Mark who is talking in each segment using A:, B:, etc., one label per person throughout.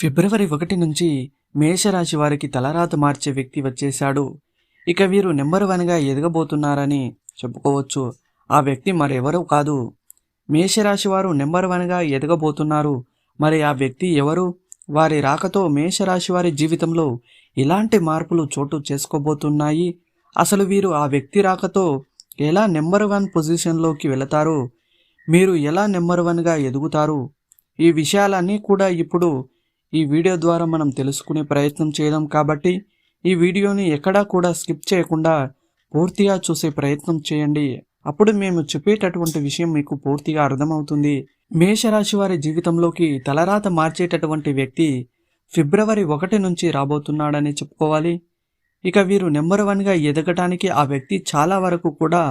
A: ఫిబ్రవరి ఒకటి నుంచి మేషరాశి వారికి తలరాత మార్చే వ్యక్తి వచ్చేశాడు. ఇక వీరు నెంబర్ వన్గా ఎదగబోతున్నారని చెప్పుకోవచ్చు. ఆ వ్యక్తి మరెవరూ కాదు. మేషరాశి వారు నెంబర్ వన్గా ఎదగబోతున్నారు. మరి ఆ వ్యక్తి ఎవరు? వారి రాకతో మేషరాశి వారి జీవితంలో ఎలాంటి మార్పులు చోటు చేసుకోబోతున్నాయి? అసలు వీరు ఆ వ్యక్తి రాకతో ఎలా నెంబర్ వన్ పొజిషన్లోకి వెళతారు? మీరు ఎలా నెంబర్ వన్గా ఎదుగుతారు? ఈ విషయాలన్నీ కూడా ఇప్పుడు ఈ వీడియో ద్వారా మనం తెలుసుకునే ప్రయత్నం చేయడం కాబట్టి ఈ వీడియోని ఎక్కడా కూడా స్కిప్ చేయకుండా పూర్తిగా చూసే ప్రయత్నం చేయండి. అప్పుడు మేము చెప్పేటటువంటి విషయం మీకు పూర్తిగా అర్థమవుతుంది. మేషరాశి వారి జీవితంలోకి తలరాత మార్చేటటువంటి వ్యక్తి ఫిబ్రవరి ఒకటి నుంచి రాబోతున్నాడని చెప్పుకోవాలి. ఇక వీరు నెంబర్ వన్గా ఎదగటానికి ఆ వ్యక్తి చాలా వరకు కూడా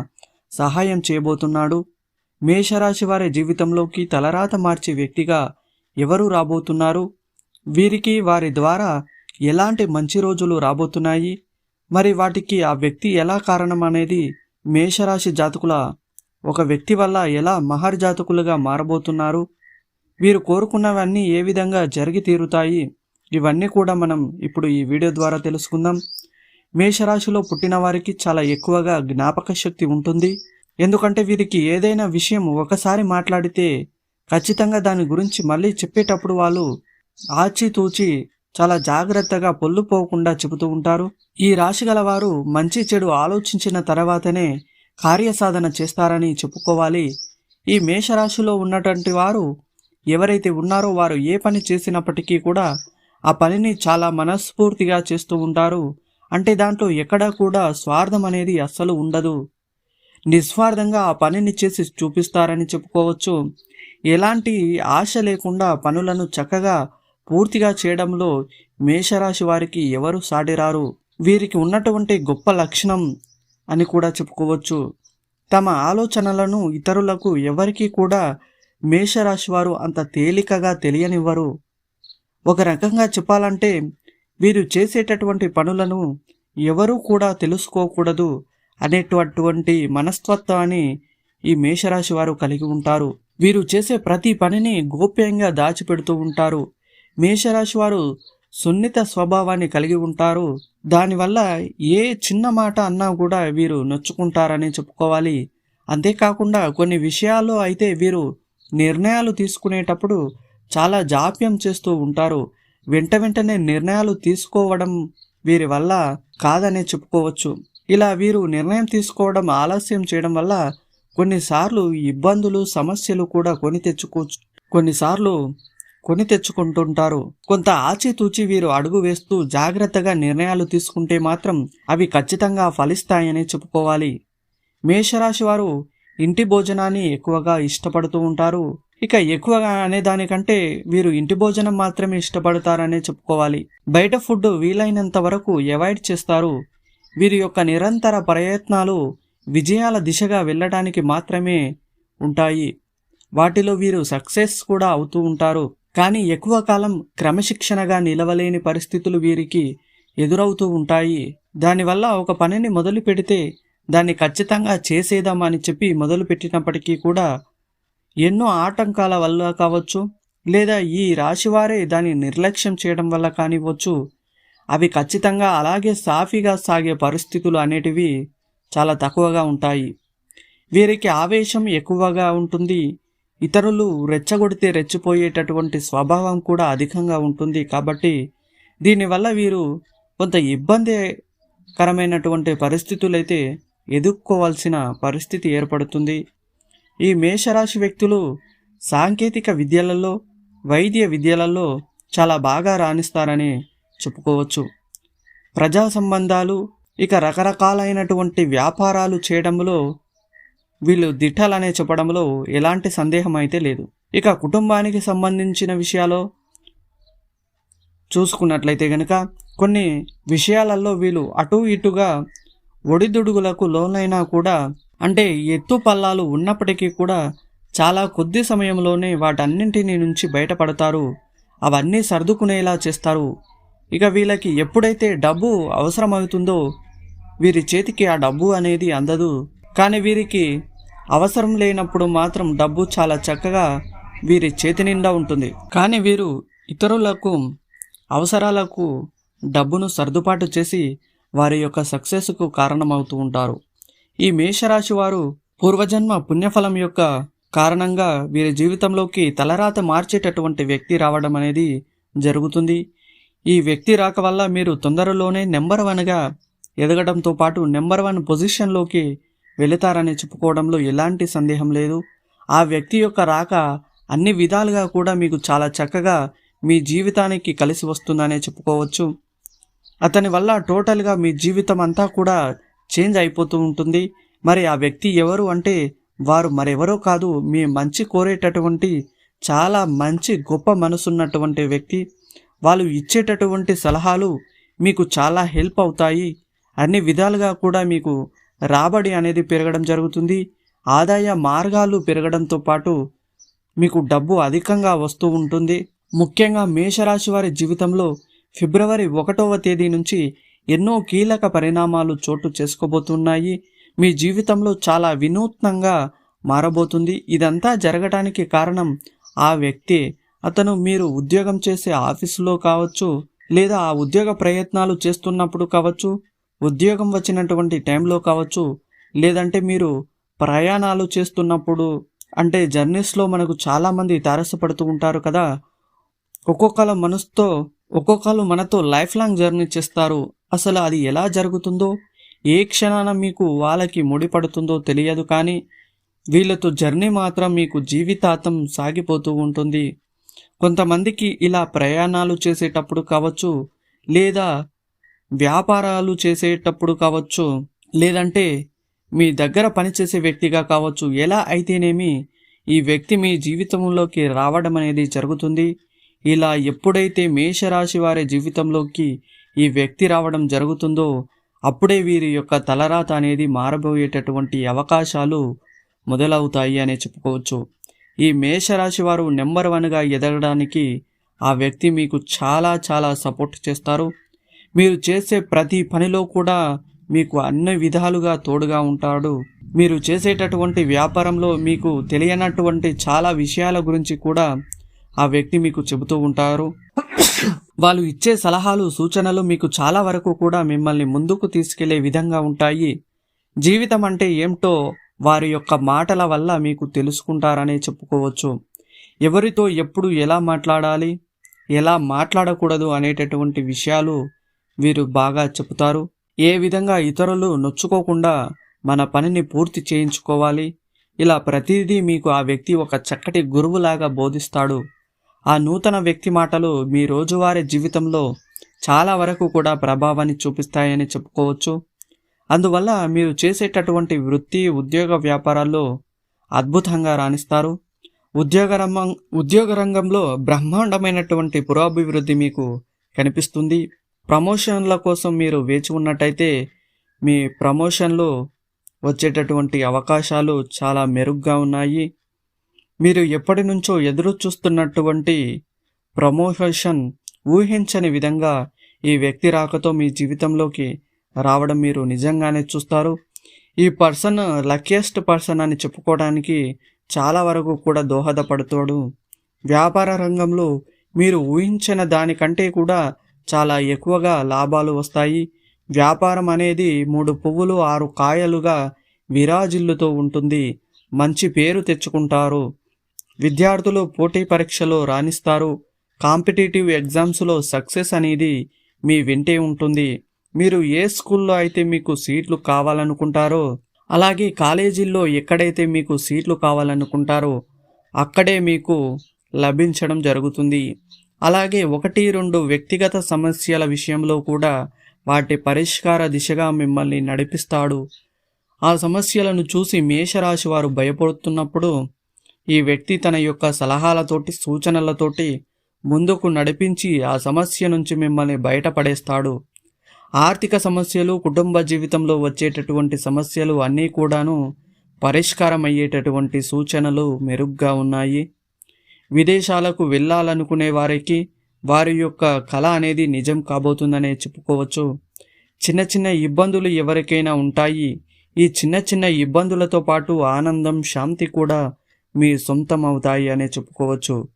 A: సహాయం చేయబోతున్నాడు. మేషరాశి వారి జీవితంలోకి తలరాత మార్చే వ్యక్తిగా ఎవరు రాబోతున్నారు? వీరికి వారి ద్వారా ఎలాంటి మంచి రోజులు రాబోతున్నాయి? మరి వాటికి ఆ వ్యక్తి ఎలా కారణం అనేది మేషరాశి జాతకుల ఒక వ్యక్తి వల్ల ఎలా మహర్ జాతకులుగా మారబోతున్నారు? వీరు కోరుకున్నవన్నీ ఏ విధంగా జరిగి తీరుతాయి? ఇవన్నీ కూడా మనం ఇప్పుడు ఈ వీడియో ద్వారా తెలుసుకుందాం. మేషరాశిలో పుట్టిన వారికి చాలా ఎక్కువగా జ్ఞాపక శక్తి ఉంటుంది. ఎందుకంటే వీరికి ఏదైనా విషయం ఒకసారి మాట్లాడితే ఖచ్చితంగా దాని గురించి మళ్ళీ చెప్పేటప్పుడు వాళ్ళు ఆచితూచి చాలా జాగ్రత్తగా పొల్లుపోకుండా చెబుతూ ఉంటారు. ఈ రాశి గలవారు మంచి చెడు ఆలోచించిన తర్వాతనే కార్యసాధన చేస్తారని చెప్పుకోవాలి. ఈ మేషరాశిలో ఉన్నటువంటి వారు ఎవరైతే ఉన్నారో వారు ఏ పని చేసినప్పటికీ కూడా ఆ పనిని చాలా మనస్ఫూర్తిగా చేస్తూ ఉంటారు. అంటే దాంట్లో ఎక్కడా కూడా స్వార్థం అనేది అస్సలు ఉండదు. నిస్వార్థంగా ఆ పనిని చేసి చూపిస్తారని చెప్పుకోవచ్చు. ఎలాంటి ఆశ లేకుండా పనులను చక్కగా పూర్తిగా చేయడంలో మేషరాశి వారికి ఎవరు సాటిరారు? వీరికి ఉన్నటువంటి గొప్ప లక్షణం అని కూడా చెప్పుకోవచ్చు. తమ ఆలోచనలను ఇతరులకు ఎవరికీ కూడా మేషరాశి వారు అంత తేలికగా తెలియనివ్వరు. ఒక రకంగా చెప్పాలంటే వీరు చేసేటటువంటి పనులను ఎవరూ కూడా తెలుసుకోకూడదు అనేటటువంటి మనస్తత్వాన్ని ఈ మేషరాశి వారు కలిగి ఉంటారు. వీరు చేసే ప్రతి పనిని గోప్యంగా దాచిపెడుతూ ఉంటారు. మేషరాశి వారు సున్నిత స్వభావాన్ని కలిగి ఉంటారు. దానివల్ల ఏ చిన్న మాట అన్నా కూడా వీరు నొచ్చుకుంటారని చెప్పుకోవాలి. అంతేకాకుండా కొన్ని విషయాల్లో అయితే వీరు నిర్ణయాలు తీసుకునేటప్పుడు చాలా జాప్యం చేస్తూ ఉంటారు. వెంట వెంటనే నిర్ణయాలు తీసుకోవడం వీరి వల్ల కాదనే చెప్పుకోవచ్చు. ఇలా వీరు నిర్ణయం తీసుకోవడం ఆలస్యం చేయడం వల్ల కొన్నిసార్లు ఇబ్బందులు సమస్యలు కూడా కొని తెచ్చుకోవచ్చు కొన్నిసార్లు కొని తెచ్చుకుంటుంటారు. కొంత ఆచితూచి వీరు అడుగు వేస్తూ జాగ్రత్తగా నిర్ణయాలు తీసుకుంటే మాత్రం అవి ఖచ్చితంగా ఫలిస్తాయని చెప్పుకోవాలి. మేషరాశి వారు ఇంటి భోజనాన్ని ఎక్కువగా ఇష్టపడుతూ ఉంటారు. ఇక ఎక్కువగా అనే దానికంటే వీరు ఇంటి భోజనం మాత్రమే ఇష్టపడతారనే చెప్పుకోవాలి. బయట ఫుడ్ వీలైనంత వరకు అవాయిడ్ చేస్తారు. వీరి యొక్క నిరంతర ప్రయత్నాలు విజయాల దిశగా వెళ్ళడానికి మాత్రమే ఉంటాయి. వాటిలో వీరు సక్సెస్ కూడా అవుతూ ఉంటారు. కానీ ఎక్కువ కాలం క్రమశిక్షణగా నిలవలేని పరిస్థితులు వీరికి ఎదురవుతూ ఉంటాయి. దానివల్ల ఒక పనిని మొదలు పెడితే దాన్ని ఖచ్చితంగా చేసేదామని చెప్పి మొదలు పెట్టినప్పటికీ కూడా ఎన్నో ఆటంకాల వల్ల కావచ్చు లేదా ఈ రాశివారే దాన్ని నిర్లక్ష్యం చేయడం వల్ల కానివ్వచ్చు అవి ఖచ్చితంగా అలాగే సాఫీగా సాగే పరిస్థితులు అనేటివి చాలా తక్కువగా ఉంటాయి. వీరికి ఆవేశం ఎక్కువగా ఉంటుంది. ఇతరులు రెచ్చగొడితే రెచ్చిపోయేటటువంటి స్వభావం కూడా అధికంగా ఉంటుంది కాబట్టి దీనివల్ల వీరు కొంత ఇబ్బందికరమైనటువంటి పరిస్థితులైతే ఎదుర్కోవాల్సిన పరిస్థితి ఏర్పడుతుంది. ఈ మేషరాశి వ్యక్తులు సాంకేతిక విద్యలలో వైద్య విద్యలలో చాలా బాగా రాణిస్తారని చెప్పుకోవచ్చు. ప్రజా సంబంధాలు ఇక రకరకాలైనటువంటి వ్యాపారాలు చేయడంలో వీళ్ళు దిట్టాలనే చెప్పడంలో ఎలాంటి సందేహం అయితే లేదు. ఇక కుటుంబానికి సంబంధించిన విషయాలు చూసుకున్నట్లయితే గనుక కొన్ని విషయాలలో వీళ్ళు అటు ఇటుగా ఒడిదుడుగులకు లోనైనా కూడా అంటే ఎత్తు పల్లాలు ఉన్నప్పటికీ కూడా చాలా కొద్ది సమయంలోనే వాటన్నింటిని నుంచి బయటపడతారు. అవన్నీ సర్దుకునేలా చేస్తారు. ఇక వీళ్ళకి ఎప్పుడైతే డబ్బు అవసరమవుతుందో వీరి చేతికి ఆ డబ్బు అనేది అందదు. కానీ వీరికి అవసరం లేనప్పుడు మాత్రం డబ్బు చాలా చక్కగా వీరి చేతి నిండా ఉంటుంది. కానీ వీరు ఇతరులకు అవసరాలకు డబ్బును సర్దుబాటు చేసి వారి యొక్క సక్సెస్కు కారణమవుతూ ఉంటారు. ఈ మేషరాశి వారు పూర్వజన్మ పుణ్యఫలం యొక్క కారణంగా వీరి జీవితంలోకి తలరాత మార్చేటటువంటి వ్యక్తి రావడం అనేది జరుగుతుంది. ఈ వ్యక్తి రాక వల్ల మీరు తొందరలోనే నెంబర్ వన్గా ఎదగడంతో పాటు నెంబర్ వన్ పొజిషన్లోకి వెళతారని చెప్పుకోవడంలో ఎలాంటి సందేహం లేదు. ఆ వ్యక్తి యొక్క రాక అన్ని విధాలుగా కూడా మీకు చాలా చక్కగా మీ జీవితానికి కలిసి వస్తుందనే చెప్పుకోవచ్చు. అతని వల్ల టోటల్గా మీ జీవితం అంతా కూడా చేంజ్ అయిపోతూ ఉంటుంది. మరి ఆ వ్యక్తి ఎవరు అంటే వారు మరెవరో కాదు మీ మంచి కోరేటటువంటి చాలా మంచి గొప్ప మనసున్నటువంటి వ్యక్తి. వాళ్ళు ఇచ్చేటటువంటి సలహాలు మీకు చాలా హెల్ప్ అవుతాయి. అన్ని విధాలుగా కూడా మీకు రాబడి అనేది పెరగడం జరుగుతుంది. ఆదాయ మార్గాలు పెరగడంతో పాటు మీకు డబ్బు అధికంగా వస్తూ ఉంటుంది. ముఖ్యంగా మేషరాశి వారి జీవితంలో ఫిబ్రవరి ఒకటవ తేదీ నుంచి ఎన్నో కీలక పరిణామాలు చోటు చేసుకోబోతున్నాయి. మీ జీవితంలో చాలా వినూత్నంగా మారబోతుంది. ఇదంతా జరగటానికి కారణం ఆ వ్యక్తి. అతను మీరు ఉద్యోగం చేసే ఆఫీసులో కావచ్చు లేదా ఆ ఉద్యోగ ప్రయత్నాలు చేస్తున్నప్పుడు కావచ్చు ఉద్యోగం వచ్చినటువంటి టైంలో కావచ్చు లేదంటే మీరు ప్రయాణాలు చేస్తున్నప్పుడు అంటే జర్నీస్లో మనకు చాలామంది తారసపడుతూ ఉంటారు కదా ఒక్కొక్కల మనసుతో ఒక్కొక్కరు మనతో లైఫ్ లాంగ్ జర్నీ చేస్తారు. అసలు అది ఎలా జరుగుతుందో ఏ క్షణాన మీకు వాళ్ళకి ముడిపడుతుందో తెలియదు కానీ వీళ్ళతో జర్నీ మాత్రం మీకు జీవితాంతం సాగిపోతూ ఉంటుంది. కొంతమందికి ఇలా ప్రయాణాలు చేసేటప్పుడు కావచ్చు లేదా వ్యాపారాలు చేసేటప్పుడు కావచ్చు లేదంటే మీ దగ్గర పనిచేసే వ్యక్తిగా కావచ్చు ఎలా అయితేనేమి ఈ వ్యక్తి మీ జీవితంలోకి రావడం అనేది జరుగుతుంది. ఇలా ఎప్పుడైతే మేషరాశి వారి జీవితంలోకి ఈ వ్యక్తి రావడం జరుగుతుందో అప్పుడే వీరి యొక్క తలరాత అనేది మారబోయేటటువంటి అవకాశాలు మొదలవుతాయి అనే చెప్పుకోవచ్చు. ఈ మేషరాశి వారు నెంబర్ వన్గా ఎదగడానికి ఆ వ్యక్తి మీకు చాలా చాలా సపోర్ట్ చేస్తారు. మీరు చేసే ప్రతి పనిలో కూడా మీకు అన్ని విధాలుగా తోడుగా ఉంటాడు. మీరు చేసేటటువంటి వ్యాపారంలో మీకు తెలియనటువంటి చాలా విషయాల గురించి కూడా ఆ వ్యక్తి మీకు చెబుతూ ఉంటారు. వాళ్ళు ఇచ్చే సలహాలు సూచనలు మీకు చాలా వరకు కూడా మిమ్మల్ని ముందుకు తీసుకెళ్ళే విధంగా ఉంటాయి. జీవితం అంటే ఏమిటో వారి యొక్క మాటల వల్ల మీకు తెలుసుకుంటారనే చెప్పుకోవచ్చు. ఎవరితో ఎప్పుడు ఎలా మాట్లాడాలి ఎలా మాట్లాడకూడదు అనేటటువంటి విషయాలు వీరు బాగా చెబుతారు. ఏ విధంగా ఇతరులు నొచ్చుకోకుండా మన పనిని పూర్తి చేయించుకోవాలి? ఇలా ప్రతిదీ మీకు ఆ వ్యక్తి ఒక చక్కటి గురువులాగా బోధిస్తాడు. ఆ నూతన వ్యక్తి మాటలు మీ రోజువారీ జీవితంలో చాలా వరకు కూడా ప్రభావాన్ని చూపిస్తాయని చెప్పుకోవచ్చు. అందువల్ల మీరు చేసేటటువంటి వృత్తి ఉద్యోగ వ్యాపారాల్లో అద్భుతంగా రాణిస్తారు. ఉద్యోగ రంగం ఉద్యోగ రంగంలో బ్రహ్మాండమైనటువంటి పురాభివృద్ధి మీకు కనిపిస్తుంది. ప్రమోషన్ల కోసం మీరు వేచి ఉన్నట్టయితే మీ ప్రమోషన్లు వచ్చేటటువంటి అవకాశాలు చాలా మెరుగ్గా ఉన్నాయి. మీరు ఎప్పటి నుంచో ఎదురు చూస్తున్నటువంటి ప్రమోషన్ ఊహించని విధంగా ఈ వ్యక్తి రాకతో మీ జీవితంలోకి రావడం మీరు నిజంగానే చూస్తారు. ఈ పర్సన్ లక్కీయెస్ట్ పర్సన్ అని చెప్పుకోవడానికి చాలా వరకు కూడా దోహదపడుతాడు. వ్యాపార రంగంలో మీరు ఊహించిన దానికంటే కూడా చాలా ఎక్కువగా లాభాలు వస్తాయి. వ్యాపారం అనేది మూడు పువ్వులు ఆరు కాయలుగా విరాజిల్లుతో ఉంటుంది. మంచి పేరు తెచ్చుకుంటారు. విద్యార్థులు పోటీ పరీక్షలో రాణిస్తారు. కాంపిటేటివ్ ఎగ్జామ్స్లో సక్సెస్ అనేది మీ వెంటే ఉంటుంది. మీరు ఏ స్కూల్లో అయితే మీకు సీట్లు కావాలనుకుంటారో అలాగే కాలేజీల్లో ఎక్కడైతే మీకు సీట్లు కావాలనుకుంటారో అక్కడే మీకు లభించడం జరుగుతుంది. అలాగే ఒకటి రెండు వ్యక్తిగత సమస్యల విషయంలో కూడా వాటి పరిష్కార దిశగా మిమ్మల్ని నడిపిస్తాడు. ఆ సమస్యలను చూసి మేషరాశి వారు భయపడుతున్నప్పుడు ఈ వ్యక్తి తన యొక్క సలహాలతోటి సూచనలతోటి ముందుకు నడిపించి ఆ సమస్య నుంచి మిమ్మల్ని బయటపడేస్తాడు. ఆర్థిక సమస్యలు కుటుంబ జీవితంలో వచ్చేటటువంటి సమస్యలు అన్నీ కూడాను పరిష్కారం అయ్యేటటువంటి సూచనలు మెరుగ్గా ఉన్నాయి. విదేశాలకు వెళ్ళాలనుకునే వారికి వారి యొక్క కళ అనేది నిజం కాబోతుందనే చెప్పుకోవచ్చు. చిన్న చిన్న ఇబ్బందులు ఎవరికైనా ఉంటాయి. ఈ చిన్న చిన్న ఇబ్బందులతో పాటు ఆనందం శాంతి కూడా మీ సొంతం అవుతాయి అనే చెప్పుకోవచ్చు.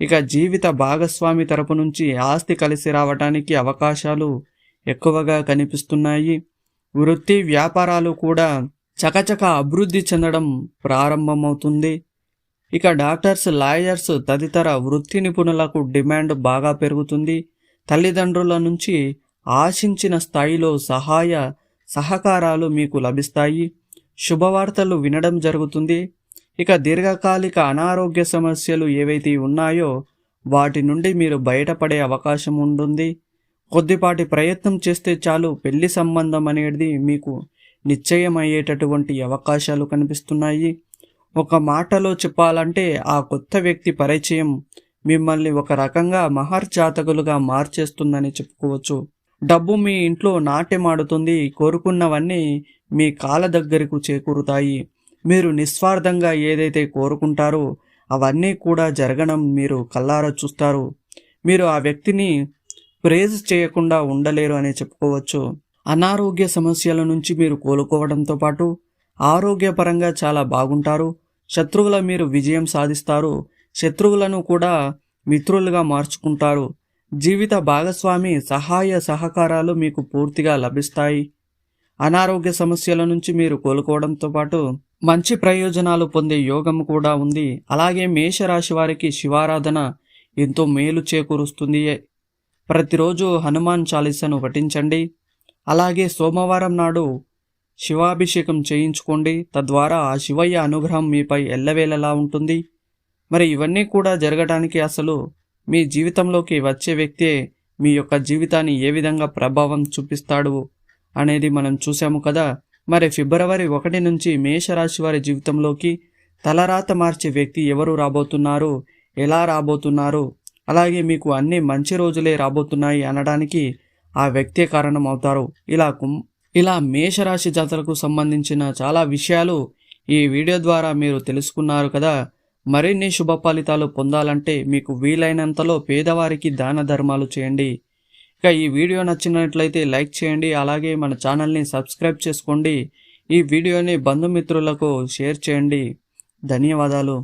A: ఇక జీవిత భాగస్వామి తరపు నుంచి ఆస్తి కలిసి రావటానికి అవకాశాలు ఎక్కువగా కనిపిస్తున్నాయి. వృత్తి వ్యాపారాలు కూడా చకచక అభివృద్ధి చెందడం ప్రారంభమవుతుంది. ఇక డాక్టర్స్ లాయర్స్ తదితర వృత్తి నిపుణులకు డిమాండ్ బాగా పెరుగుతుంది. తల్లిదండ్రుల నుంచి ఆశించిన స్థాయిలో సహాయ సహకారాలు మీకు లభిస్తాయి. శుభవార్తలు వినడం జరుగుతుంది. ఇక దీర్ఘకాలిక అనారోగ్య సమస్యలు ఏవైతే ఉన్నాయో వాటి నుండి మీరు బయటపడే అవకాశం ఉంటుంది. కొద్దిపాటి ప్రయత్నం చేస్తే చాలు పెళ్ళి సంబంధం అనేది మీకు నిశ్చయమయ్యేటటువంటి అవకాశాలు కనిపిస్తున్నాయి. ఒక మాటలో చెప్పాలంటే ఆ కొత్త వ్యక్తి పరిచయం మిమ్మల్ని ఒక రకంగా మహర్జాతకులుగా మార్చేస్తుందని చెప్పుకోవచ్చు. డబ్బు మీ ఇంట్లో నాట్యమాడుతుంది కోరుకున్నవన్నీ మీ కాళ్ళ దగ్గరకు చేకూరుతాయి. మీరు నిస్వార్థంగా ఏదైతే కోరుకుంటారో అవన్నీ కూడా జరగడం మీరు కల్లారా చూస్తారు. మీరు ఆ వ్యక్తిని ప్రేజ్ చేయకుండా ఉండలేరు అని చెప్పుకోవచ్చు. అనారోగ్య సమస్యల నుంచి మీరు కోలుకోవడంతో పాటు ఆరోగ్యపరంగా చాలా బాగుంటారు. శత్రువుల మీరు విజయం సాధిస్తారు. శత్రువులను కూడా మిత్రులుగా మార్చుకుంటారు. జీవిత భాగస్వామి సహాయ సహకారాలు మీకు పూర్తిగా లభిస్తాయి. అనారోగ్య సమస్యల నుంచి మీరు కోలుకోవడంతో పాటు మంచి ప్రయోజనాలు పొందే యోగం కూడా ఉంది. అలాగే మేషరాశి వారికి శివారాధన ఎంతో మేలు చేకూరుస్తుంది. ప్రతిరోజు హనుమాన్ చాలీసాను పఠించండి. అలాగే సోమవారం నాడు శివాభిషేకం చేయించుకోండి. తద్వారా ఆ శివయ్య అనుగ్రహం మీపై ఎల్లవేళలా ఉంటుంది. మరి ఇవన్నీ కూడా జరగడానికి అసలు మీ జీవితంలోకి వచ్చే వ్యక్తే మీ యొక్క జీవితాన్ని ఏ విధంగా ప్రభావం చూపిస్తాడు అనేది మనం చూసాము కదా. మరి ఫిబ్రవరి ఒకటి నుంచి మేషరాశి వారి జీవితంలోకి తలరాత మార్చే వ్యక్తి ఎవరు రాబోతున్నారు? ఎలా రాబోతున్నారు? అలాగే మీకు అన్ని మంచి రోజులే రాబోతున్నాయి అనడానికి ఆ వ్యక్తే కారణం అవుతారు. ఇలా కుం ఇలా మేషరాశి జాతరకు సంబంధించిన చాలా విషయాలు ఈ వీడియో ద్వారా మీరు తెలుసుకున్నారు కదా. మరిన్ని శుభ ఫలితాలు పొందాలంటే మీకు వీలైనంతలో పేదవారికి దాన ధర్మాలు చేయండి. ఇక ఈ వీడియో నచ్చినట్లయితే లైక్ చేయండి అలాగే మన ఛానల్ని సబ్స్క్రైబ్ చేసుకోండి. ఈ వీడియోని బంధుమిత్రులకు షేర్ చేయండి. ధన్యవాదాలు.